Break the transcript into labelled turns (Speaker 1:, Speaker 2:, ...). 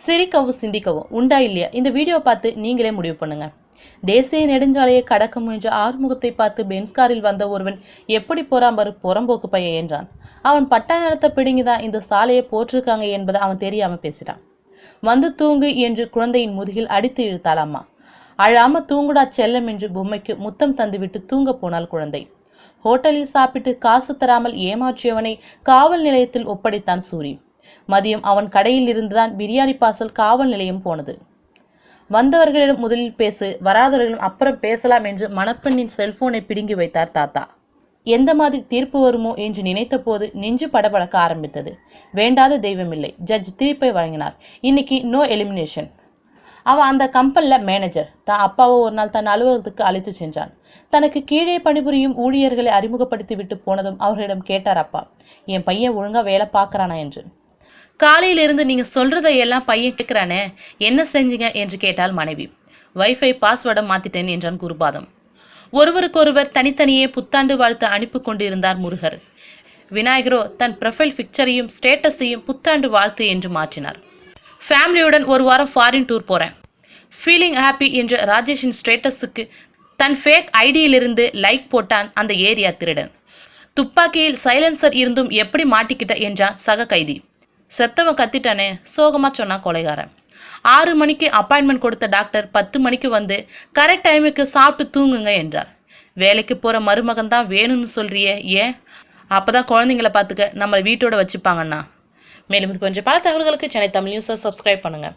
Speaker 1: சிரிக்கவும் சிந்திக்கவும் உண்டா இல்லையா? இந்த வீடியோ பார்த்து நீங்களே முடிவு பண்ணுங்க. தேசிய நெடுஞ்சாலையை கடக்க முயன்ற ஆறுமுகத்தை பார்த்து பென்ஸ்காரில் வந்த ஒருவன் எப்படி போறான் பாரு புறம்போக்கு பையன் என்றான். அவன் பட்டா நிலத்தை பிடுங்கிதான் இந்த சாலையை போட்டிருக்காங்க என்பதை அவன் தெரியாம பேசிட்டான். வந்து தூங்கு என்று குழந்தையின் முதுகில் அடித்து இழுத்தாள் அம்மா. அழாம தூங்குடா செல்லம் என்று பொம்மைக்கு முத்தம் தந்துவிட்டு தூங்க போனாள் குழந்தை. ஹோட்டலில் சாப்பிட்டு காசு தராமல் ஏமாற்றியவனை காவல் நிலையத்தில் ஒப்படைத்தான் சூரி. மதியம் அவன் கடையில் இருந்துதான் பிரியாணி பார்சல் காவல் நிலையம் போனது. வந்தவர்களிடம் முதலில் பேசு வராதவர்களிடம் அப்புறம் பேசலாம் என்று மணப்பெண்ணின் செல்போனை பிடுங்கி வைத்தார் தாத்தா. எந்த மாதிரி தீர்ப்பு வருமோ என்று நினைத்த போது நெஞ்சு படபடக்க ஆரம்பித்தது. வேண்டாத தெய்வமில்லை ஜட்ஜ் தீர்ப்பை வழங்கினார். இன்னைக்கு நோ எலிமினேஷன் அவன் அந்த கம்பெனில மேனேஜர் தான் அப்பாவை ஒரு நாள் தன் அலுவலகத்துக்கு அழைத்து சென்றான். தனக்கு கீழே பணிபுரியும் ஊழியர்களை அறிமுகப்படுத்தி விட்டு போனதும் அவர்களிடம் கேட்டார் அப்பா என் பையன் ஒழுங்கா வேலை பார்க்கறானா என்று. காலையிலிருந்து நீங்க சொல்றதை எல்லாம் பையன் கேட்கிறானே என்ன செஞ்சீங்க என்று கேட்டால் மனைவி. வைஃபை பாஸ்வேர்டை மாத்திட்டேன் என்றான் குருபாதம். ஒருவருக்கொருவர் தனித்தனியே புத்தாண்டு வாழ்த்து அனுப்பி கொண்டிருந்தார் முருகர். விநாயகரோ தன் ப்ரொஃபைல் பிக்சரையும் ஸ்டேட்டஸையும் புத்தாண்டு வாழ்த்து என்று மாற்றினார். ஃபேமிலியுடன் ஒரு வாரம் ஃபாரின் டூர் போறேன். ஃபீலிங் ஹாப்பி என்ற ராஜேஷின் ஸ்டேட்டஸுக்கு தன் ஃபேக் ஐடியிலிருந்து லைக் போட்டான் அந்த ஏரியா திருடன். துப்பாக்கியில் சைலன்சர் இருந்தும் எப்படி மாட்டிக்கிட்ட என்றான் சக கைதி. செத்தவன் கத்திட்டானே சோகமா சொன்னான் கொலைகாரன். ஆறு மணிக்கு அப்பாயின்மெண்ட் கொடுத்த டாக்டர் பத்து மணிக்கு வந்து கரெக்ட் டைமுக்கு சாப்பிட்டு தூங்குங்க என்றார். வேலைக்கு போற மருமகன் தான் வேணும்னு சொல்றியே ஏன்? அப்பதான் குழந்தைங்கள பார்த்துக்க நம்மளை வீட்டோட வச்சுப்பாங்கண்ணா. மேலும் இது கொஞ்சம் பல தகவல்களுக்கு சென்னை தமிழ் நியூஸை சப்ஸ்கிரைப் பண்ணுங்க.